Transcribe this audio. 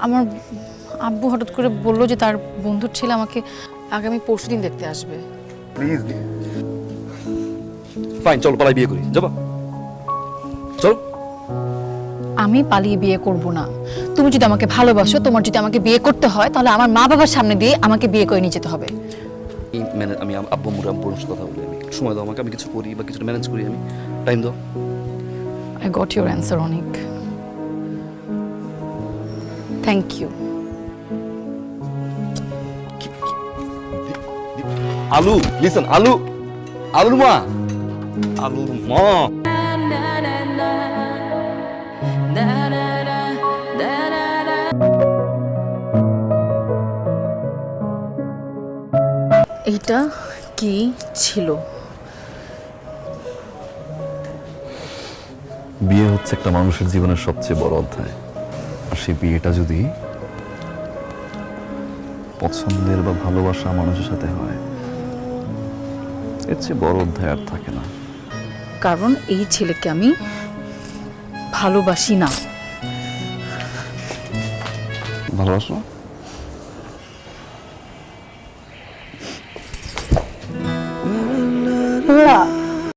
আমার আব্বু হঠাৎ করে বলল যে তার বন্ধুর ছেলে আমাকে আগামী পরশুদিন দেখতে আসবে। প্লিজ ফাইন চলো পালাই বিয়ে করি। যাবা? চলো। আমি পালিয়ে বিয়ে করব না। তুমি যদি আমাকে ভালোবাসো তোমার যদি আমাকে বিয়ে করতে হয় তাহলে আমার মা বাবার সামনে দিয়ে আমাকে বিয়ে করে নিয়ে যেতে হবে। এই ম্যানেজ আমি আব্বু মুরে আব্বুর কথা বলি আমি। সময় দাও আমাকে আমি কিছু করি বা কিছু ম্যানেজ করি আমি। টাইম দাও। আই গট ইউর অ্যান্সার অনেক। থ্যাংক ইউ আলু লিসন আলু আলুর মা। আলুর মা। এইটা কি ছিল? বিয়ে হচ্ছে একটা মানুষের জীবনের সবচেয়ে বড় অধ্যায়। সে বিয়েটা যদি পছন্দের বা ভালোবাসা মানুষের সাথে হয় এর চেয়ে বড় অধ্যায় আর থাকে না। কারণ এই ছেলেকে আমি ভালোবাসি না। ভালোবাসো? Yeah.